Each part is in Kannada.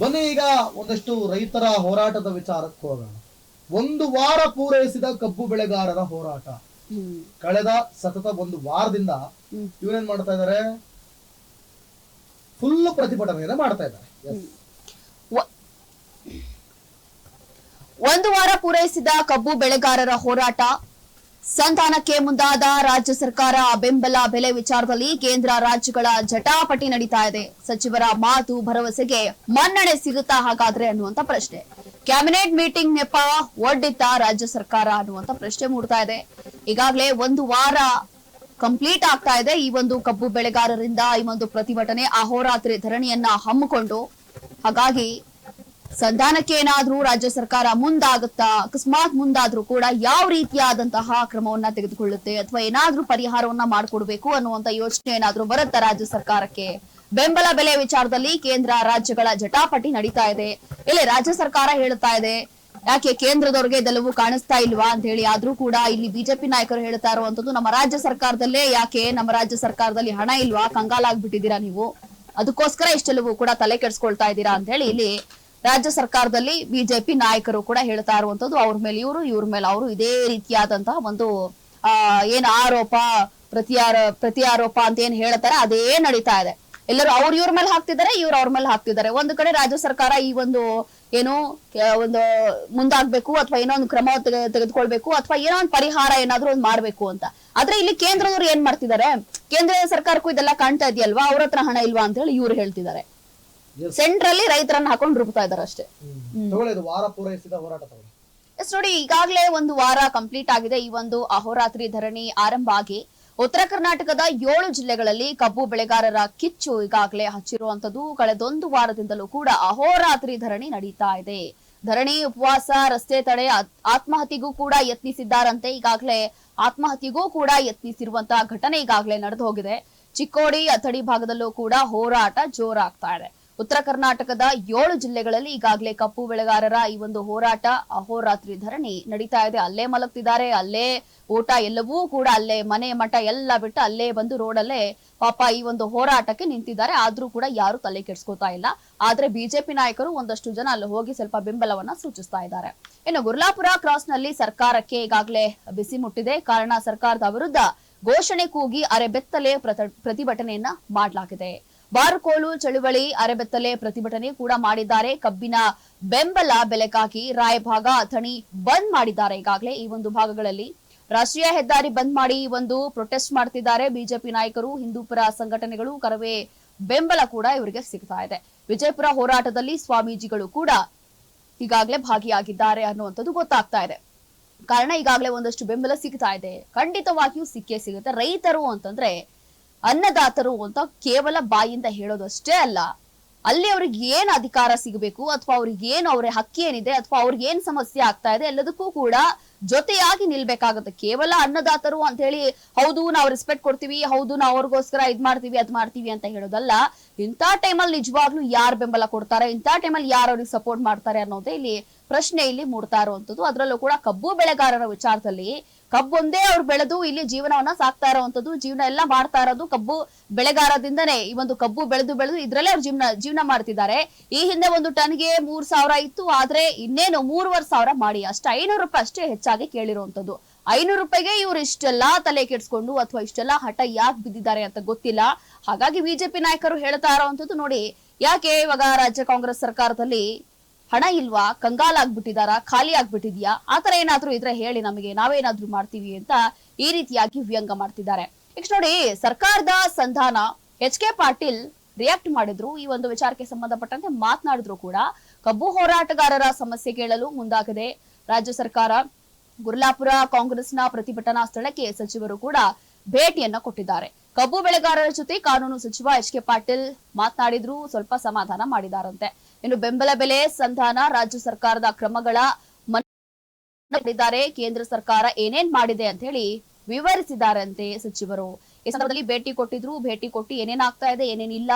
ಬನ್ನಿ ಈಗ ಒಂದಷ್ಟು ರೈತರ ಹೋರಾಟದ ವಿಚಾರಕ್ಕೆ ಹೋಗೋಣ. ಒಂದು ವಾರ ಪೂರೈಸಿದ ಕಬ್ಬು ಬೆಳೆಗಾರರ ಹೋರಾಟ. ಕಳೆದ ಸತತ ಒಂದು ವಾರದಿಂದ ಇವನೇನ್ ಇವರೇನ್ ಮಾಡ್ತಾ ಇದಾರೆ? ಫುಲ್ ಪ್ರತಿಭಟನೆಯನ್ನ ಮಾಡ್ತಾ ಇದ್ದಾರೆ. ಒಂದು ವಾರ ಪೂರೈಸಿದ ಕಬ್ಬು ಬೆಳೆಗಾರರ ಹೋರಾಟ ಸಂಧಾನಕ್ಕೆ ಮುಂದಾದ ರಾಜ್ಯ ಸರ್ಕಾರ ಬೆಂಬಲ ಬೆಲೆ ವಿಚಾರದಲ್ಲಿ ಕೇಂದ್ರ ರಾಜ್ಯಗಳ ಜಟಾಪಟಿ ನಡೀತಾ ಇದೆ. ಸಚಿವರ ಮಾತು ಭರವಸೆಗೆ ಮನ್ನಣೆ ಸಿಗುತ್ತಾ ಹಾಗಾದ್ರೆ ಅನ್ನುವಂತ ಪ್ರಶ್ನೆ. ಕ್ಯಾಬಿನೆಟ್ ಮೀಟಿಂಗ್ ನೆಪ ಒಡ್ಡಿತ್ತ ರಾಜ್ಯ ಸರ್ಕಾರ ಅನ್ನುವಂತ ಪ್ರಶ್ನೆ ಮೂಡ್ತಾ ಇದೆ. ಈಗಾಗಲೇ ಒಂದು ವಾರ ಕಂಪ್ಲೀಟ್ ಆಗ್ತಾ ಇದೆ. ಈ ಒಂದು ಕಬ್ಬು ಬೆಳೆಗಾರರಿಂದ ಈ ಒಂದು ಪ್ರತಿಭಟನೆ ಅಹೋರಾತ್ರಿ ಧರಣಿಯನ್ನ ಹಮ್ಮಿಕೊಂಡು ಹಾಗಾಗಿ ಸಂಧಾನಕ್ಕೆ ಏನಾದ್ರೂ ರಾಜ್ಯ ಸರ್ಕಾರ ಮುಂದಾಗುತ್ತಾ, ಅಕಸ್ಮಾತ್ ಮುಂದಾದ್ರೂ ಕೂಡ ಯಾವ ರೀತಿಯಾದಂತಹ ಕ್ರಮವನ್ನ ತೆಗೆದುಕೊಳ್ಳುತ್ತೆ ಅಥವಾ ಏನಾದ್ರೂ ಪರಿಹಾರವನ್ನ ಮಾಡಿಕೊಡ್ಬೇಕು ಅನ್ನುವಂತ ಯೋಚನೆ ಏನಾದ್ರೂ ಬರುತ್ತಾ ರಾಜ್ಯ ಸರ್ಕಾರಕ್ಕೆ? ಬೆಂಬಲ ಬೆಲೆ ವಿಚಾರದಲ್ಲಿ ಕೇಂದ್ರ ರಾಜ್ಯಗಳ ಜಟಾಪಟಿ ನಡೀತಾ ಇದೆ. ಇಲ್ಲಿ ರಾಜ್ಯ ಸರ್ಕಾರ ಹೇಳ್ತಾ ಇದೆ, ಯಾಕೆ ಕೇಂದ್ರದವ್ರಿಗೆ ಇದೆಲ್ಲವೂ ಕಾಣಿಸ್ತಾ ಇಲ್ವಾ ಅಂತ ಹೇಳಿ. ಆದ್ರೂ ಕೂಡ ಇಲ್ಲಿ ಬಿಜೆಪಿ ನಾಯಕರು ಹೇಳ್ತಾ ಇರುವಂತದ್ದು ನಮ್ಮ ರಾಜ್ಯ ಸರ್ಕಾರದಲ್ಲೇ ಯಾಕೆ ನಮ್ಮ ರಾಜ್ಯ ಸರ್ಕಾರದಲ್ಲಿ ಹಣ ಇಲ್ವಾ? ಕಂಗಾಲಾಗ್ಬಿಟ್ಟಿದ್ದೀರಾ ನೀವು? ಅದಕ್ಕೋಸ್ಕರ ಇಷ್ಟೆಲ್ಲವೂ ಕೂಡ ತಲೆ ಕೆಡಿಸ್ಕೊಳ್ತಾ ಇದ್ದೀರಾ ಅಂತ ಹೇಳಿ ಇಲ್ಲಿ ರಾಜ್ಯ ಸರ್ಕಾರದಲ್ಲಿ ಬಿಜೆಪಿ ನಾಯಕರು ಕೂಡ ಹೇಳ್ತಾ ಇರುವಂತದ್ದು ಅವ್ರ ಮೇಲೆ ಇವರು, ಇವ್ರ ಮೇಲೆ ಅವರು ಇದೇ ರೀತಿಯಾದಂತಹ ಒಂದು, ಆ, ಏನ್ ಆರೋಪ, ಪ್ರತಿಯಾರ ಪ್ರತಿ ಆರೋಪ ಅಂತ ಏನ್ ಹೇಳ್ತಾರೆ ಅದೇ ನಡೀತಾ ಇದೆ. ಎಲ್ಲರೂ ಅವ್ರ ಇವ್ರ ಮೇಲೆ ಹಾಕ್ತಿದ್ದಾರೆ, ಇವ್ರು ಅವ್ರ ಮೇಲೆ ಹಾಕ್ತಿದ್ದಾರೆ. ಒಂದು ಕಡೆ ರಾಜ್ಯ ಸರ್ಕಾರ ಈ ಒಂದು ಏನು ಒಂದು ಮುಂದಾಗ್ಬೇಕು ಅಥವಾ ಏನೋ ಒಂದು ಕ್ರಮ ತೆಗೆ- ತೆಗೆದುಕೊಳ್ಬೇಕು ಅಥವಾ ಏನೋ ಒಂದು ಪರಿಹಾರ ಏನಾದ್ರೂ ಒಂದು ಮಾಡ್ಬೇಕು ಅಂತ. ಆದ್ರೆ ಇಲ್ಲಿ ಕೇಂದ್ರದವ್ರು ಏನ್ ಮಾಡ್ತಿದ್ದಾರೆ? ಕೇಂದ್ರ ಸರ್ಕಾರಕ್ಕೂ ಇದೆಲ್ಲ ಕಾಣ್ತಾ ಇದೆಯಲ್ವಾ? ಅವ್ರ ಹತ್ರ ಹಣ ಇಲ್ವಾ ಅಂತ ಹೇಳಿ ಇವ್ರು ಹೇಳ್ತಿದ್ದಾರೆ. ಸೆಂಟ್ರಲ್ಲಿ ರೈತರನ್ನ ಹಾಕೊಂಡು ರುಬ್ತಾ ಇದಾರೆ ಅಷ್ಟೇ. ತಗೊಳ್ಳಿ ಇದು ವಾರ ಪೂರೈಸಿದ ಹೋರಾಟ ತಗೊಳ್ಳಿ. ಎಸ್ ನೋಡಿ ಈಗಾಗಲೇ ಒಂದು ವಾರ ಕಂಪ್ಲೀಟ್ ಆಗಿದೆ. ಈ ಒಂದು ಅಹೋರಾತ್ರಿ ಧರಣಿ ಆರಂಭ ಆಗಿ ಉತ್ತರ ಕರ್ನಾಟಕದ ಏಳು ಜಿಲ್ಲೆಗಳಲ್ಲಿ ಕಬ್ಬು ಬೆಳೆಗಾರರ ಕಿಚ್ಚು ಈಗಾಗಲೇ ಹಚ್ಚಿರುವಂತದ್ದು ಕಳೆದೊಂದು ವಾರದಿಂದಲೂ ಕೂಡ ಅಹೋರಾತ್ರಿ ಧರಣಿ ನಡೀತಾ ಇದೆ. ಧರಣಿ ಉಪವಾಸ ರಸ್ತೆ ತಡೆ ಆತ್ಮಹತ್ಯೆಗೂ ಕೂಡ ಯತ್ನಿಸಿದ್ದಾರಂತೆ. ಈಗಾಗಲೇ ಆತ್ಮಹತ್ಯೆಗೂ ಕೂಡ ಯತ್ನಿಸಿರುವಂತಹ ಘಟನೆ ಈಗಾಗಲೇ ನಡೆದು ಹೋಗಿದೆ. ಚಿಕ್ಕೋಡಿ ಅಥಡಿ ಭಾಗದಲ್ಲೂ ಕೂಡ ಹೋರಾಟ ಜೋರಾಗ್ತಾ ಇದೆ. ಉತ್ತರ ಕರ್ನಾಟಕದ ಏಳು ಜಿಲ್ಲೆಗಳಲ್ಲಿ ಈಗಾಗಲೇ ಕಪ್ಪು ಬೆಳೆಗಾರರ ಈ ಒಂದು ಹೋರಾಟ ಅಹೋರಾತ್ರಿ ಧರಣಿ ನಡೀತಾ ಇದೆ. ಅಲ್ಲೇ ಮಲಗ್ತಿದ್ದಾರೆ. ಅಲ್ಲೇ ಊಟ ಎಲ್ಲವೂ ಕೂಡ ಅಲ್ಲೇ ಮನೆ ಮಠ ಎಲ್ಲ ಬಿಟ್ಟು ಅಲ್ಲೇ ಬಂದು ರೋಡಲ್ಲೇ ಪಾಪ ಈ ಒಂದು ಹೋರಾಟಕ್ಕೆ ನಿಂತಿದ್ದಾರೆ. ಆದ್ರೂ ಕೂಡ ಯಾರು ತಲೆ ಕೆಡ್ಸ್ಕೊತಾ ಇಲ್ಲ. ಆದ್ರೆ ಬಿಜೆಪಿ ನಾಯಕರು ಒಂದಷ್ಟು ಜನ ಅಲ್ಲಿ ಹೋಗಿ ಸ್ವಲ್ಪ ಬೆಂಬಲವನ್ನ ಸೂಚಿಸ್ತಾ ಇದ್ದಾರೆ. ಇನ್ನು ಗುರ್ಲಾಪುರ ಕ್ರಾಸ್ನಲ್ಲಿ ಸರ್ಕಾರಕ್ಕೆ ಈಗಾಗಲೇ ಬಿಸಿ ಮುಟ್ಟಿದೆ. ಕಾರಣ ಸರ್ಕಾರದ ವಿರುದ್ಧ ಘೋಷಣೆ ಕೂಗಿ ಅರೆಬೆತ್ತಲೆ ಪ್ರತ- ಪ್ರತಿಭಟನೆಯನ್ನ ಮಾಡಲಾಗಿದೆ. ಬಾರುಕೋಲು ಚಳುವಳಿ ಅರೆಬೆತ್ತಲೆ ಪ್ರತಿಭಟನೆ ಕೂಡ ಮಾಡಿದ್ದಾರೆ. ಕಬ್ಬಿನ ಬೆಂಬಲ ಬೆಲೆಗಾಗಿ ರಾಯಭಾಗ ಅಥಣಿ ಬಂದ್ ಮಾಡಿದ್ದಾರೆ. ಈಗಾಗಲೇ ಈ ಒಂದು ಭಾಗಗಳಲ್ಲಿ ರಾಷ್ಟ್ರೀಯ ಹೆದ್ದಾರಿ ಬಂದ್ ಮಾಡಿ ಒಂದು ಪ್ರೊಟೆಸ್ಟ್ ಮಾಡ್ತಿದ್ದಾರೆ. ಬಿಜೆಪಿ ನಾಯಕರು, ಹಿಂದೂಪರ ಸಂಘಟನೆಗಳು, ಕರವೇ ಬೆಂಬಲ ಕೂಡ ಇವರಿಗೆ ಸಿಗ್ತಾ ಇದೆ. ವಿಜಯಪುರ ಹೋರಾಟದಲ್ಲಿ ಸ್ವಾಮೀಜಿಗಳು ಕೂಡ ಈಗಾಗಲೇ ಭಾಗಿಯಾಗಿದ್ದಾರೆ ಅನ್ನುವಂಥದ್ದು ಗೊತ್ತಾಗ್ತಾ ಇದೆ. ಕಾರಣ ಈಗಾಗಲೇ ಒಂದಷ್ಟು ಬೆಂಬಲ ಸಿಗ್ತಾ ಇದೆ. ಖಂಡಿತವಾಗಿಯೂ ಸಿಕ್ಕೇ ಸಿಗುತ್ತೆ. ರೈತರು ಅಂತಂದ್ರೆ ಅನ್ನದಾತರು ಅಂತ ಕೇವಲ ಬಾಯಿಂದ ಹೇಳೋದಷ್ಟೇ ಅಲ್ಲ. ಅಲ್ಲಿ ಅವ್ರಿಗೆ ಏನ್ ಅಧಿಕಾರ ಸಿಗಬೇಕು ಅಥವಾ ಅವ್ರಿಗೆ ಏನು ಅವ್ರ ಹಕ್ಕಿ ಏನಿದೆ ಅಥವಾ ಅವ್ರಿಗೆ ಏನ್ ಸಮಸ್ಯೆ ಆಗ್ತಾ ಇದೆ ಎಲ್ಲದಕ್ಕೂ ಕೂಡ ಜೊತೆಯಾಗಿ ನಿಲ್ಬೇಕಾಗುತ್ತೆ. ಕೇವಲ ಅನ್ನದಾತರು ಅಂತ ಹೇಳಿ ಹೌದು ನಾವು ರೆಸ್ಪೆಕ್ಟ್ ಕೊಡ್ತೀವಿ, ಹೌದು ನಾವು ಅವ್ರಿಗೋಸ್ಕರ ಇದ್ ಮಾಡ್ತೀವಿ, ಅದ್ ಮಾಡ್ತೀವಿ ಅಂತ ಹೇಳೋದಲ್ಲ. ಇಂಥ ಟೈಮಲ್ಲಿ ನಿಜವಾಗ್ಲೂ ಯಾರು ಬೆಂಬಲ ಕೊಡ್ತಾರೆ, ಇಂಥ ಟೈಮಲ್ಲಿ ಯಾರು ಅವ್ರಿಗೆ ಸಪೋರ್ಟ್ ಮಾಡ್ತಾರೆ ಅನ್ನೋದೇ ಇಲ್ಲಿ ಪ್ರಶ್ನೆ ಇಲ್ಲಿ ಮೂಡ್ತಾ ಇರುವಂತದ್ದು. ಅದರಲ್ಲೂ ಕೂಡ ಕಬ್ಬು ಬೆಳೆಗಾರರ ವಿಚಾರದಲ್ಲಿ ಕಬ್ಬೊಂದೇ ಅವ್ರು ಬೆಳೆದು ಇಲ್ಲಿ ಜೀವನವನ್ನ ಸಾಕ್ತಾ ಇರುವಂತದ್ದು. ಜೀವನ ಎಲ್ಲ ಮಾಡ್ತಾ ಇರೋದು ಕಬ್ಬು ಬೆಳೆಗಾರದಿಂದನೇ. ಈ ಒಂದು ಕಬ್ಬು ಬೆಳೆದು ಬೆಳೆದು ಇದ್ರಲ್ಲೇ ಅವ್ರು ಜೀವನ ಜೀವನ ಮಾಡ್ತಿದ್ದಾರೆ. ಈ ಹಿಂದೆ ಒಂದು ಟನ್ಗೆ ಮೂರ್ ಸಾವಿರ ಇತ್ತು. ಆದ್ರೆ ಇನ್ನೇನು ಮೂರುವರೆ ಸಾವಿರ ಮಾಡಿ. ಅಷ್ಟೇ ಐನೂರು ರೂಪಾಯಿ ಅಷ್ಟೇ ಹೆಚ್ಚಾಗಿ ಕೇಳಿರುವಂತದ್ದು. ಐನೂರು ರೂಪಾಯಿಗೆ ಇವ್ರು ಇಷ್ಟೆಲ್ಲಾ ತಲೆ ಕೆಡ್ಸ್ಕೊಂಡು ಅಥವಾ ಇಷ್ಟೆಲ್ಲಾ ಹಠ ಯಾಕೆ ಬಿದ್ದಿದ್ದಾರೆ ಅಂತ ಗೊತ್ತಿಲ್ಲ. ಹಾಗಾಗಿ ಬಿಜೆಪಿ ನಾಯಕರು ಹೇಳ್ತಾ ಇರೋವಂಥದ್ದು ನೋಡಿ, ಯಾಕೆ ಇವಾಗ ರಾಜ್ಯ ಕಾಂಗ್ರೆಸ್ ಸರ್ಕಾರದಲ್ಲಿ ಹಣ ಇಲ್ವಾ? ಕಂಗಾಲಾಗ್ಬಿಟ್ಟಿದಾರಾ ಖಾಲಿ ಆಗ್ಬಿಟ್ಟಿದ್ಯಾ? ಆತರ ಏನಾದ್ರೂ ಇದ್ರೆ ಹೇಳಿ ನಮಗೆ. ನಾವೇನಾದ್ರೂ ಮಾಡ್ತೀವಿ ಅಂತ ಈ ರೀತಿಯಾಗಿ ವ್ಯಂಗ್ಯ ಮಾಡ್ತಿದ್ದಾರೆ. ನೆಕ್ಸ್ಟ್ ನೋಡಿ, ಸರ್ಕಾರದ ಸಂಧಾನ. ಎಚ್ ಕೆ ಪಾಟೀಲ್ ರಿಯಾಕ್ಟ್ ಮಾಡಿದ್ರು. ಈ ಒಂದು ವಿಚಾರಕ್ಕೆ ಸಂಬಂಧಪಟ್ಟಂತೆ ಮಾತನಾಡಿದ್ರು ಕೂಡ. ಕಬ್ಬು ಹೋರಾಟಗಾರರ ಸಮಸ್ಯೆ ಕೇಳಲು ಮುಂದಾಗದೆ. ರಾಜ್ಯ ಸರ್ಕಾರ, ಗುರ್ಲಾಪುರ ಕಾಂಗ್ರೆಸ್ನ ಪ್ರತಿಭಟನಾ ಸ್ಥಳಕ್ಕೆ ಸಚಿವರು ಕೂಡ ಭೇಟಿಯನ್ನ ಕೊಟ್ಟಿದ್ದಾರೆ. ಕಬ್ಬು ಬೆಳೆಗಾರರ ಜೊತೆ ಕಾನೂನು ಸಚಿವ ಎಚ್ ಕೆ ಪಾಟೀಲ್ ಮಾತನಾಡಿದ್ರು. ಸ್ವಲ್ಪ ಸಮಾಧಾನ ಮಾಡಿದಾರಂತೆ. ಇನ್ನು ಬೆಂಬಲ ಬೆಲೆ ಸಂಧಾನ ರಾಜ್ಯ ಸರ್ಕಾರದ ಕ್ರಮಗಳ ಮಾಡಿದ್ದಾರೆ ಕೇಂದ್ರ ಸರ್ಕಾರ ಏನೇನ್ ಮಾಡಿದೆ ಅಂತ ಹೇಳಿ ವಿವರಿಸಿದಾರಂತೆ ಸಚಿವರು. ಈ ಸಂದರ್ಭದಲ್ಲಿ ಭೇಟಿ ಕೊಟ್ಟಿದ್ರು. ಭೇಟಿ ಕೊಟ್ಟು ಏನೇನ್ ಆಗ್ತಾ ಇದೆ ಏನೇನಿಲ್ಲ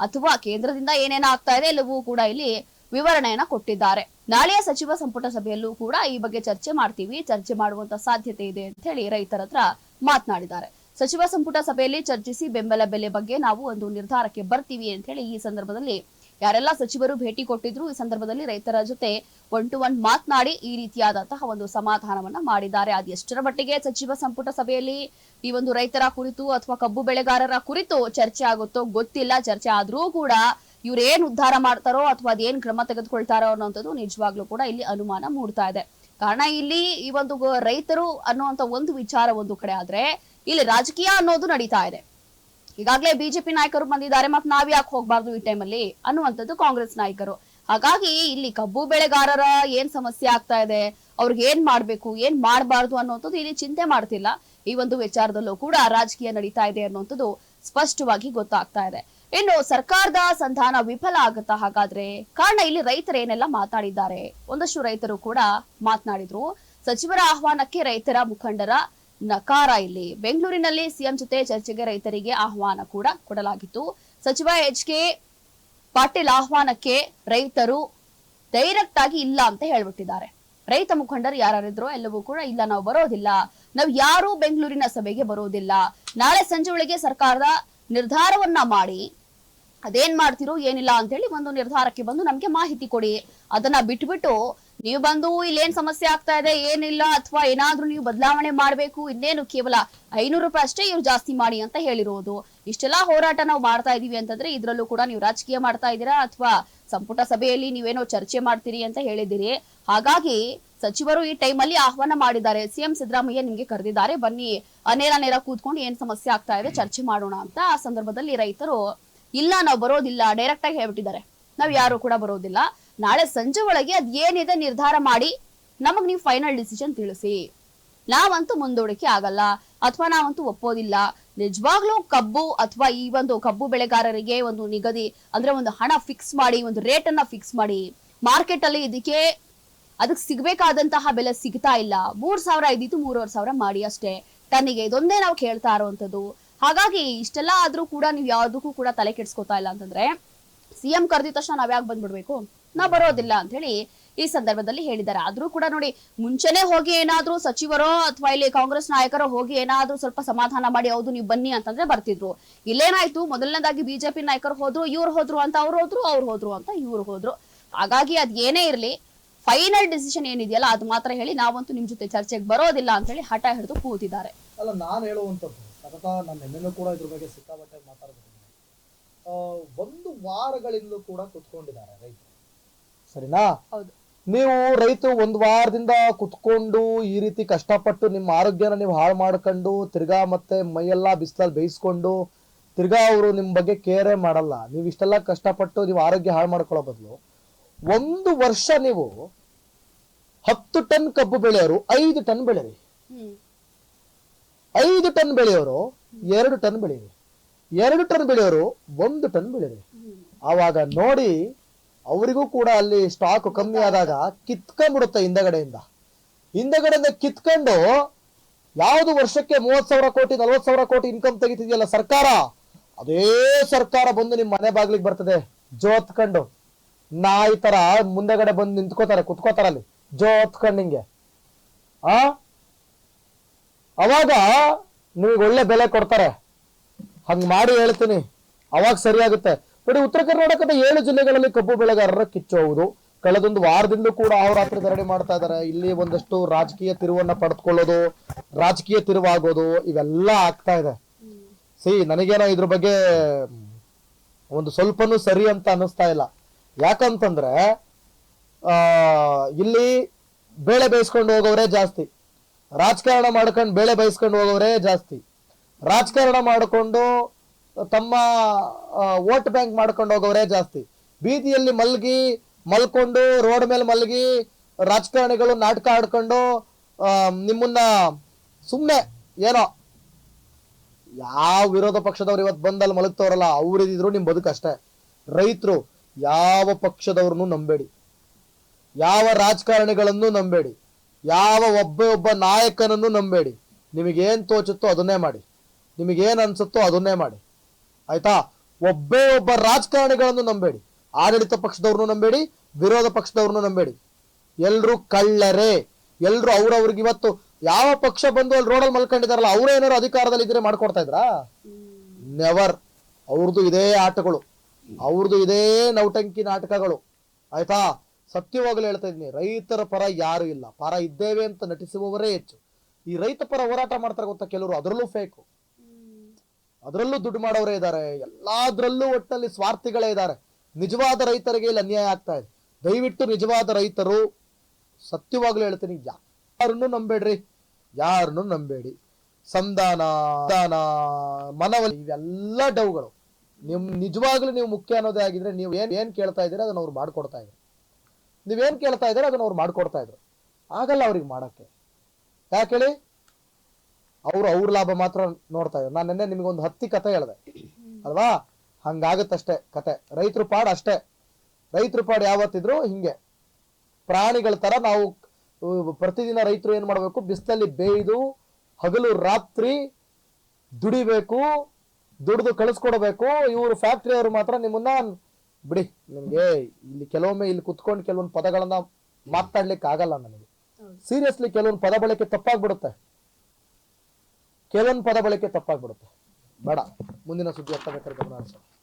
ಅಥವಾ ಕೇಂದ್ರದಿಂದ ಏನೇನಾಗ್ತಾ ಇದೆ ಎಲ್ಲವೂ ಕೂಡ ಇಲ್ಲಿ ವಿವರಣೆಯನ್ನ ಕೊಟ್ಟಿದ್ದಾರೆ. ನಾಳೆಯ ಸಚಿವ ಸಂಪುಟ ಸಭೆಯಲ್ಲೂ ಕೂಡ ಈ ಬಗ್ಗೆ ಚರ್ಚೆ ಮಾಡ್ತೀವಿ. ಚರ್ಚೆ ಮಾಡುವಂತ ಸಾಧ್ಯತೆ ಇದೆ ಅಂತ ಹೇಳಿ ರೈತರ ಹತ್ರ ಮಾತನಾಡಿದ್ದಾರೆ. ಸಚಿವ ಸಂಪುಟ ಸಭೆಯಲ್ಲಿ ಚರ್ಚಿಸಿ ಬೆಂಬಲ ಬೆಲೆ ಬಗ್ಗೆ ನಾವು ಒಂದು ನಿರ್ಧಾರಕ್ಕೆ ಬರ್ತೀವಿ ಅಂತ ಹೇಳಿ ಈ ಸಂದರ್ಭದಲ್ಲಿ ಯಾರೆಲ್ಲ ಸಚಿವರು ಭೇಟಿ ಕೊಟ್ಟಿದ್ರು ಈ ಸಂದರ್ಭದಲ್ಲಿ ರೈತರ ಜೊತೆ ಒನ್ ಟು ಒನ್ ಮಾತನಾಡಿ ಈ ರೀತಿಯಾದಂತಹ ಒಂದು ಸಮಾಧಾನವನ್ನ ಮಾಡಿದ್ದಾರೆ. ಅದು ಎಷ್ಟರ ಮಟ್ಟಿಗೆ ಸಚಿವ ಸಂಪುಟ ಸಭೆಯಲ್ಲಿ ಈ ಒಂದು ರೈತರ ಕುರಿತು ಅಥವಾ ಕಬ್ಬು ಬೆಳೆಗಾರರ ಕುರಿತು ಚರ್ಚೆ ಆಗುತ್ತೋ ಗೊತ್ತಿಲ್ಲ. ಚರ್ಚೆ ಆದ್ರೂ ಕೂಡ ಇವ್ರು ಏನ್ ಉದ್ಧಾರ ಮಾಡ್ತಾರೋ ಅಥವಾ ಅದೇನ್ ಕ್ರಮ ತೆಗೆದುಕೊಳ್ತಾರೋ ಅನ್ನೋಂಥದ್ದು ನಿಜವಾಗ್ಲೂ ಕೂಡ ಇಲ್ಲಿ ಅನುಮಾನ ಮೂಡ್ತಾ ಇದೆ. ಕಾರಣ ಇಲ್ಲಿ ಈ ಒಂದು ರೈತರು ಅನ್ನುವಂತ ಒಂದು ವಿಚಾರ ಒಂದು ಕಡೆ ಆದ್ರೆ ಇಲ್ಲಿ ರಾಜಕೀಯ ಅನ್ನೋದು ನಡೀತಾ ಇದೆ. ಈಗಾಗಲೇ ಬಿಜೆಪಿ ನಾಯಕರು ಬಂದಿದ್ದಾರೆ ಮತ್ತೆ ನಾವ್ ಯಾಕೆ ಹೋಗ್ಬಾರ್ದು ಈ ಟೈಮಲ್ಲಿ ಅನ್ನುವಂಥದ್ದು ಕಾಂಗ್ರೆಸ್ ನಾಯಕರು. ಹಾಗಾಗಿ ಇಲ್ಲಿ ಕಬ್ಬು ಬೆಳೆಗಾರರ ಏನ್ ಸಮಸ್ಯೆ ಆಗ್ತಾ ಇದೆ, ಅವ್ರಿಗೆ ಏನ್ ಮಾಡ್ಬೇಕು, ಏನ್ ಮಾಡಬಾರ್ದು ಅನ್ನುವಂಥದ್ದು ಇಲ್ಲಿ ಚಿಂತೆ ಮಾಡ್ತಿಲ್ಲ. ಈ ಒಂದು ವಿಚಾರದಲ್ಲೂ ಕೂಡ ರಾಜಕೀಯ ನಡೀತಾ ಇದೆ ಅನ್ನುವಂಥದ್ದು ಸ್ಪಷ್ಟವಾಗಿ ಗೊತ್ತಾಗ್ತಾ ಇದೆ. ಇನ್ನು ಸರ್ಕಾರದ ಸಂಧಾನ ವಿಫಲ ಆಗುತ್ತಾ ಹಾಗಾದ್ರೆ? ಕಾರಣ ಇಲ್ಲಿ ರೈತರು ಏನೆಲ್ಲ ಮಾತಾಡಿದ್ದಾರೆ? ಒಂದಷ್ಟು ರೈತರು ಕೂಡ ಮಾತನಾಡಿದ್ರು. ಸಚಿವರ ಆಹ್ವಾನಕ್ಕೆ ರೈತರ ಮುಖಂಡರ ನಕಾರ ಇಲ್ಲಿ. ಬೆಂಗಳೂರಿನಲ್ಲಿ ಸಿಎಂ ಜೊತೆ ಚರ್ಚೆಗೆ ರೈತರಿಗೆ ಆಹ್ವಾನ ಕೂಡ ಕೊಡಲಾಗಿತ್ತು. ಸಚಿವ ಎಚ್ ಕೆ ಪಾಟೀಲ್ ಆಹ್ವಾನಕ್ಕೆ ರೈತರು ಡೈರೆಕ್ಟ್ ಆಗಿ ಇಲ್ಲ ಅಂತ ಹೇಳ್ಬಿಟ್ಟಿದ್ದಾರೆ. ರೈತ ಮುಖಂಡರು ಯಾರಿದ್ರು ಎಲ್ಲವೂ ಕೂಡ ಇಲ್ಲ, ನಾವು ಬರೋದಿಲ್ಲ. ನಾವು ಯಾರು ಬೆಂಗಳೂರಿನ ಸಭೆಗೆ ಬರೋದಿಲ್ಲ. ನಾಳೆ ಸಂಜೆ ಒಳಗೆ ಸರ್ಕಾರದ ನಿರ್ಧಾರವನ್ನ ಮಾಡಿ. ಅದೇನ್ ಮಾಡ್ತಿರೋ ಏನಿಲ್ಲ ಅಂತ ಹೇಳಿ ಒಂದು ನಿರ್ಧಾರಕ್ಕೆ ಬಂದು ನಮ್ಗೆ ಮಾಹಿತಿ ಕೊಡಿ. ಅದನ್ನ ಬಿಟ್ಬಿಟ್ಟು ನೀವು ಬಂದು ಇಲ್ಲೇನ್ ಸಮಸ್ಯೆ ಆಗ್ತಾ ಇದೆ, ಏನಿಲ್ಲ, ಅಥವಾ ಏನಾದ್ರೂ ನೀವು ಬದಲಾವಣೆ ಮಾಡ್ಬೇಕು, ಇನ್ನೇನು ಕೇವಲ ಐನೂರು ರೂಪಾಯಿ ಅಷ್ಟೇ ಇವ್ರು ಜಾಸ್ತಿ ಮಾಡಿ ಅಂತ ಹೇಳಿರೋದು. ಇಷ್ಟೆಲ್ಲಾ ಹೋರಾಟ ನಾವು ಮಾಡ್ತಾ ಇದೀವಿ ಅಂತಂದ್ರೆ ಇದ್ರಲ್ಲೂ ಕೂಡ ನೀವು ರಾಜಕೀಯ ಮಾಡ್ತಾ ಇದ್ದೀರಾ ಅಥವಾ ಸಂಪುಟ ಸಭೆಯಲ್ಲಿ ನೀವೇನೋ ಚರ್ಚೆ ಮಾಡ್ತೀರಿ ಅಂತ ಹೇಳಿದಿರಿ ಹಾಗಾಗಿ ಸಚಿವರು ಈ ಟೈಮಲ್ಲಿ ಆಹ್ವಾನ ಮಾಡಿದ್ದಾರೆ. ಸಿಎಂ ಸಿದ್ದರಾಮಯ್ಯ ನಿಮ್ಗೆ ಕರೆದಿದ್ದಾರೆ, ಬನ್ನಿ, ಅನೇರ ನೇರ ನೇರ ಕೂತ್ಕೊಂಡು ಏನ್ ಸಮಸ್ಯೆ ಆಗ್ತಾ ಇದೆ ಚರ್ಚೆ ಮಾಡೋಣ ಅಂತ. ಆ ಸಂದರ್ಭದಲ್ಲಿ ರೈತರು, ಇಲ್ಲ, ನಾವು ಬರೋದಿಲ್ಲ ಡೈರೆಕ್ಟ್ ಆಗಿ ಹೇಳ್ಬಿಟ್ಟಿದ್ದಾರೆ. ನಾವ್ ಯಾರು ಕೂಡ ಬರೋದಿಲ್ಲ. ನಾಳೆ ಸಂಜೆ ಒಳಗೆ ಅದ್ ಏನಿದೆ ನಿರ್ಧಾರ ಮಾಡಿ ನಮಗ್ ನೀವು ಫೈನಲ್ ಡಿಸಿಷನ್ ತಿಳಿಸಿ. ನಾವಂತೂ ಮುಂದೂಡಿಕೆ ಆಗಲ್ಲ, ಅಥವಾ ನಾವಂತೂ ಒಪ್ಪೋದಿಲ್ಲ. ನಿಜವಾಗ್ಲೂ ಕಬ್ಬು ಅಥವಾ ಈ ಒಂದು ಕಬ್ಬು ಬೆಳೆಗಾರರಿಗೆ ಒಂದು ನಿಗದಿ, ಅಂದ್ರೆ ಒಂದು ಹಣ ಫಿಕ್ಸ್ ಮಾಡಿ, ಒಂದು ರೇಟ್ ಅನ್ನ ಫಿಕ್ಸ್ ಮಾಡಿ ಮಾರ್ಕೆಟ್ ಅಲ್ಲಿ ಇದಕ್ಕೆ ಅದಕ್ಕೆ ಸಿಗ್ಬೇಕಾದಂತಹ ಬೆಲೆ ಸಿಗ್ತಾ ಇಲ್ಲ. ಮೂರ್ ಸಾವಿರ ಇದ್ದಿತ್ತು, ಮೂರುವರೆ ಸಾವಿರ ಮಾಡಿ ಅಷ್ಟೇ. ತನ್ನಿಗೆ ಇದೊಂದೇ ನಾವು ಕೇಳ್ತಾ ಇರುವಂತದ್ದು ಹಾಗಾಗಿ ಇಷ್ಟೆಲ್ಲ ಆದ್ರೂ ಕೂಡ ನೀವು ಯಾವ್ದಕ್ಕೂ ಕೂಡ ತಲೆ ಕೆಡ್ಸ್ಕೊತಾ ಇಲ್ಲ ಅಂತಂದ್ರೆ ಸಿಎಂ ಕರೆದಿದ ತಕ್ಷಣ ನಾವ್ ಯಾಕೆ ಬಂದ್ಬಿಡ್ಬೇಕು? ನಾವ್ ಬರೋದಿಲ್ಲ ಅಂತ ಹೇಳಿ ಈ ಸಂದರ್ಭದಲ್ಲಿ ಹೇಳಿದ್ದಾರೆ. ಆದ್ರೂ ಕೂಡ ನೋಡಿ, ಮುಂಚೆನೆ ಹೋಗಿ ಏನಾದ್ರೂ ಸಚಿವರೋ ಅಥವಾ ಇಲ್ಲಿ ಕಾಂಗ್ರೆಸ್ ನಾಯಕರೋ ಹೋಗಿ ಏನಾದ್ರೂ ಸ್ವಲ್ಪ ಸಮಾಧಾನ ಮಾಡಿ, ಹೌದು, ನೀವು ಬನ್ನಿ ಅಂತಂದ್ರೆ ಬರ್ತಿದ್ರು. ಇಲ್ಲೇನಾಯ್ತು? ಮೊದಲನೇದಾಗಿ ಬಿಜೆಪಿ ನಾಯಕರು ಹೋದ್ರು, ಇವ್ರು ಹೋದ್ರು ಅಂತ ಅವ್ರು ಹೋದ್ರು ಅವ್ರು ಹೋದ್ರು ಅಂತ ಇವ್ರು ಹೋದ್ರು. ಹಾಗಾಗಿ ಅದ್ ಏನೇ ಇರ್ಲಿ, ಫೈನಲ್ ಡಿಸಿಷನ್ ಏನಿದೆಯಲ್ಲ, ಅದು ಮಾತ್ರ ಹೇಳಿ ನಾವಂತೂ ನಿಮ್ ಜೊತೆ ಚರ್ಚೆಗೆ ಬರೋದಿಲ್ಲ ಅಂತ ಹೇಳಿ ಹಠ ಹಿಡಿದು ಕೂತಿದ್ದಾರೆ. ಅಲ್ಲ, ನಾನು ಹೇಳುವಂಥದ್ದು, ಸತತ ನಾನು ನಿನ್ನೆನೂ ಕೂಡ ಇದ್ರ ಬಗ್ಗೆ ಸಿಕ್ಕಾಪಟ್ಟೆ ಮಾತಾಡ್ಬೋದು ಒಂದು ವಾರಗಳಿಂದಲೂ ಕೂಡ ಕುತ್ಕೊಂಡಿದ್ದಾರೆ ರೈತರು. ಸರಿನಾ? ನೀವು ರೈತರು ಒಂದ್ ವಾರದಿಂದ ಕುತ್ಕೊಂಡು ಈ ರೀತಿ ಕಷ್ಟಪಟ್ಟು ನಿಮ್ಮ ಆರೋಗ್ಯನ ನೀವು ಹಾಳು ಮಾಡ್ಕೊಂಡು ತಿರ್ಗಾ ಮತ್ತೆ ಮೈಯೆಲ್ಲ ಬಿಸಿಲಲ್ಲಿ ಬೇಯಿಸ್ಕೊಂಡು ತಿರ್ಗಾ ಅವರು ನಿಮ್ಮ ಬಗ್ಗೆ ಕೇರೇ ಮಾಡಲ್ಲ. ನೀವು ಇಷ್ಟೆಲ್ಲ ಕಷ್ಟಪಟ್ಟು ನೀವು ಆರೋಗ್ಯ ಹಾಳು ಮಾಡ್ಕೊಳ್ಳೋ ಬದಲು ಒಂದು ವರ್ಷ ನೀವು ಹತ್ತು ಟನ್ ಕಬ್ಬು ಬೆಳೆಯೋರು ಐದು ಟನ್ ಬೆಳೆರಿ. ಹ್ಮ್. ಐದು ಟನ್ ಬೆಳೆಯೋರು ಎರಡು ಟನ್ ಬೆಳೆಯಿರಿ ಎರಡು ಟನ್ ಬೆಳೆಯೋರು ಒಂದು ಟನ್ ಬೆಳೀರಿ. ಹ್ಮ್. ಆವಾಗ ನೋಡಿ ಅವರಿಗೂ ಕೂಡ ಅಲ್ಲಿ ಸ್ಟಾಕ್ ಕಮ್ಮಿ ಆದಾಗ ಕಿತ್ಕೊಂಡ್ಬಿಡುತ್ತೆ ಹಿಂದಗಡೆಯಿಂದ. ಹಿಂದಗಡೆಯಿಂದ ಕಿತ್ಕೊಂಡು ಯಾವುದು ವರ್ಷಕ್ಕೆ ಮೂವತ್ ಸಾವಿರ ಕೋಟಿ ನಲ್ವತ್ ಸಾವಿರ ಕೋಟಿ ಇನ್ಕಮ್ ತೆಗಿತಿದೆಯಲ್ಲ ಸರ್ಕಾರ? ಅದೇ ಸರ್ಕಾರ ಬಂದು ನಿಮ್ಮ ಮನೆ ಬಾಗ್ಲಿಗೆ ಬರ್ತದೆ. ಜೋತ್ಕೊಂಡು ನಾಯಿ ತರ ಮುಂದೆಗಡೆ ಬಂದು ನಿಂತ್ಕೋತಾರೆ ಕುತ್ಕೋತಾರ ಅಲ್ಲಿ. ಜೋತ್ಕೊಂಡು ಹಿಂಗೆ. ಆ? ಅವಾಗ ನಿಮಗೆ ಒಳ್ಳೆ ಬೆಲೆ ಕೊಡ್ತಾರೆ. ಹಂಗೆ ಮಾಡಿ ಹೇಳ್ತೀನಿ. ಅವಾಗ ಸರಿಯಾಗುತ್ತೆ. ನೋಡಿ ಉತ್ತರ ಕರ್ನಾಟಕದ ಏಳು ಜಿಲ್ಲೆಗಳಲ್ಲಿ ಕಬ್ಬು ಬೆಳೆಗಾರರ ಕಿಚ್ಚು ಹೌದು. ಕಳೆದೊಂದು ವಾರದಿಂದ ಕೂಡ ಅಹೋರಾತ್ರಿ ಧರಣಿ ಮಾಡ್ತಾ ಇದ್ದಾರೆ. ಇಲ್ಲಿ ಒಂದಷ್ಟು ರಾಜಕೀಯ ತಿರುವನ್ನ ಪಡೆದುಕೊಳ್ಳೋದು, ರಾಜಕೀಯ ತಿರುವಾಗೋದು, ಇವೆಲ್ಲ ಆಗ್ತಾ ಇದೆ. ಸಿ, ನನಗೇನೋ ಇದ್ರ ಬಗ್ಗೆ ಒಂದು ಸ್ವಲ್ಪನೂ ಸರಿ ಅಂತ ಅನ್ನಿಸ್ತಾ ಇಲ್ಲ. ಯಾಕಂತಂದ್ರೆ ಇಲ್ಲಿ ಬೇಳೆ ಬೇಯಿಸ್ಕೊಂಡು ಹೋಗೋರೇ ಜಾಸ್ತಿ. ರಾಜಕಾರಣ ಮಾಡ್ಕೊಂಡು ಬೇಳೆ ಬೇಯಿಸ್ಕೊಂಡು ಹೋಗೋರೇ ಜಾಸ್ತಿ. ರಾಜಕಾರಣ ಮಾಡಿಕೊಂಡು ತಮ್ಮ ವೋಟ್ ಬ್ಯಾಂಕ್ ಮಾಡ್ಕೊಂಡು ಹೋಗೋರೇ ಜಾಸ್ತಿ. ಬೀದಿಯಲ್ಲಿ ಮಲ್ಗಿ, ಮಲ್ಕೊಂಡು, ರೋಡ್ ಮೇಲೆ ಮಲ್ಗಿ, ರಾಜಕಾರಣಿಗಳು ನಾಟಕ ಆಡ್ಕೊಂಡು ನಿಮ್ಮನ್ನ ಸುಮ್ಮನೆ ಏನೋ ಯಾವ ವಿರೋಧ ಪಕ್ಷದವ್ರು ಇವತ್ತು ಬಂದಲ್ಲಿ ಮಲಗ್ತವ್ರಲ್ಲ ಅವ್ರಿದ್ರು ನಿಮ್ ಬದುಕಷ್ಟೇ ರೈತರು ಯಾವ ಪಕ್ಷದವ್ರನ್ನು ನಂಬೇಡಿ. ಯಾವ ರಾಜಕಾರಣಿಗಳನ್ನು ನಂಬೇಡಿ. ಯಾವ ಒಬ್ಬ ಒಬ್ಬ ನಾಯಕನನ್ನು ನಂಬೇಡಿ. ನಿಮಗೇನು ತೋಚುತ್ತೋ ಅದನ್ನೇ ಮಾಡಿ. ನಿಮಗೇನು ಅನ್ಸುತ್ತೋ ಅದನ್ನೇ ಮಾಡಿ. ಆಯ್ತಾ? ಒಬ್ಬೇ ಒಬ್ಬ ರಾಜಕಾರಣಿಗಳನ್ನು ನಂಬೇಡಿ. ಆಡಳಿತ ಪಕ್ಷದವ್ರನ್ನು ನಂಬೇಡಿ, ವಿರೋಧ ಪಕ್ಷದವ್ರನ್ನು ನಂಬೇಡಿ. ಎಲ್ಲರೂ ಕಳ್ಳರೇ. ಎಲ್ರು ಅವ್ರವ್ರಿಗೆ ಇವತ್ತು ಯಾವ ಪಕ್ಷ ಬಂದು ಅಲ್ಲಿ ರೋಡಲ್ಲಿ ಮಲ್ಕೊಂಡಿದಾರಲ್ಲ, ಅವ್ರು ಏನಾರು ಅಧಿಕಾರದಲ್ಲಿ ಇದ್ರೆ ಮಾಡ್ಕೊಡ್ತಾ ಇದ್ರಾ? ನೆವರ್ ಅವ್ರದ್ದು ಇದೇ ಆಟಗಳು. ಅವ್ರದ್ದು ಇದೇ ನೌಟಂಕಿ ನಾಟಕಗಳು. ಆಯ್ತಾ? ಸತ್ಯವಾಗಲೂ ಹೇಳ್ತಾ ಇದ್ದೀನಿ, ರೈತರ ಪರ ಯಾರು ಇಲ್ಲ. ಪರ ಇದ್ದೇವೆ ಅಂತ ನಟಿಸುವವರೇ ಹೆಚ್ಚು. ಈ ರೈತ ಪರ ಹೋರಾಟ ಮಾಡ್ತಾರೆ ಗೊತ್ತಾ ಕೆಲವರು? ಅದರಲ್ಲೂ ಫೇಕು ಅದರಲ್ಲೂ ದುಡ್ಡು ಮಾಡೋರೇ ಇದ್ದಾರೆ. ಎಲ್ಲದರಲ್ಲೂ ಒಟ್ಟಲ್ಲಿ ಸ್ವಾರ್ಥಿಗಳೇ ಇದ್ದಾರೆ. ನಿಜವಾದ ರೈತರಿಗೆ ಇಲ್ಲಿ ಅನ್ಯಾಯ ಆಗ್ತಾ ಇದೆ. ದಯವಿಟ್ಟು ನಿಜವಾದ ರೈತರು ಸತ್ಯವಾಗ್ಲೂ ಹೇಳ್ತೀನಿ, ಯಾರನ್ನು ನಂಬೇಡ್ರಿ, ಯಾರನ್ನು ನಂಬೇಡಿ. ಸಂಧಾನ ದಾನ ಮನವಲ್ಲಿ ಇವೆಲ್ಲ ಡೌಗಳು ನಿಮ್ ನಿಜವಾಗ್ಲೂ ನೀವು ಮುಖ್ಯ ಅನ್ನೋದೇ ಆಗಿದ್ರೆ ನೀವು ಏನ್ ಏನ್ ಕೇಳ್ತಾ ಇದ್ದೀರಾ ಅದನ್ನ ಅವ್ರು ಮಾಡ್ಕೊಡ್ತಾ ಇದ್ರು. ನೀವೇನ್ ಕೇಳ್ತಾ ಇದ್ದೀರಾ ಅದನ್ನ ಅವ್ರು ಮಾಡ್ಕೊಡ್ತಾ ಇದ್ರು. ಆಗಲ್ಲ ಅವ್ರಿಗೆ ಮಾಡಕ್ಕೆ. ಯಾಕೆ ಅವ್ರು ಅವ್ರ ಲಾಭ ಮಾತ್ರ ನೋಡ್ತಾ ಇದ್ದಾರೆ ನಾನು ನಿನ್ನೆ ನಿಮ್ಗೊಂದು ಹತ್ತಿ ಕತೆ ಹೇಳಿದೆ. ಅಲ್ವಾ? ಹಂಗಾಗತ್ತಷ್ಟೇ ಕತೆ. ರೈತರು ಪಾಡ್ ಅಷ್ಟೇ. ರೈತರು ಪಾಡ್ ಯಾವತ್ತಿದ್ರು ಹಿಂಗೆ. ಪ್ರಾಣಿಗಳ ತರ ನಾವು ಪ್ರತಿದಿನ ರೈತರು ಏನ್ ಮಾಡಬೇಕು? ಬಿಸಿಲಲ್ಲಿ ಬೇಯ್ದು ಹಗಲು ರಾತ್ರಿ ದುಡಿಬೇಕು ದುಡಿದು ಕಳಿಸ್ಕೊಡ್ಬೇಕು. ಇವರು ಫ್ಯಾಕ್ಟ್ರಿ ಅವರು ಮಾತ್ರ ನಿಮ್ಮನ್ನ ಬಿಡಿ ನಿಮ್ಗೆ ಇಲ್ಲಿ ಕೆಲವೊಮ್ಮೆ ಇಲ್ಲಿ ಕುತ್ಕೊಂಡು ಕೆಲವೊಂದು ಪದಗಳನ್ನ ಮಾತಾಡ್ಲಿಕ್ಕೆ ಆಗಲ್ಲ ನನಗೆ ಸೀರಿಯಸ್ಲಿ ಕೆಲವೊಂದು ಪದ ಬಳಕೆ ತಪ್ಪಾಗ್ಬಿಡುತ್ತೆ. ಕೆಲವೊಂದು ಪದ ಬಳಕೆ ತಪ್ಪಾಗ್ಬಿಡುತ್ತೆ. ಬೇಡ. ಮುಂದಿನ ಸುದ್ದಿ ಹತ್ತಬೇಕಾದ್ರೆ ಗಮನ ಹರಿಸೋಣ.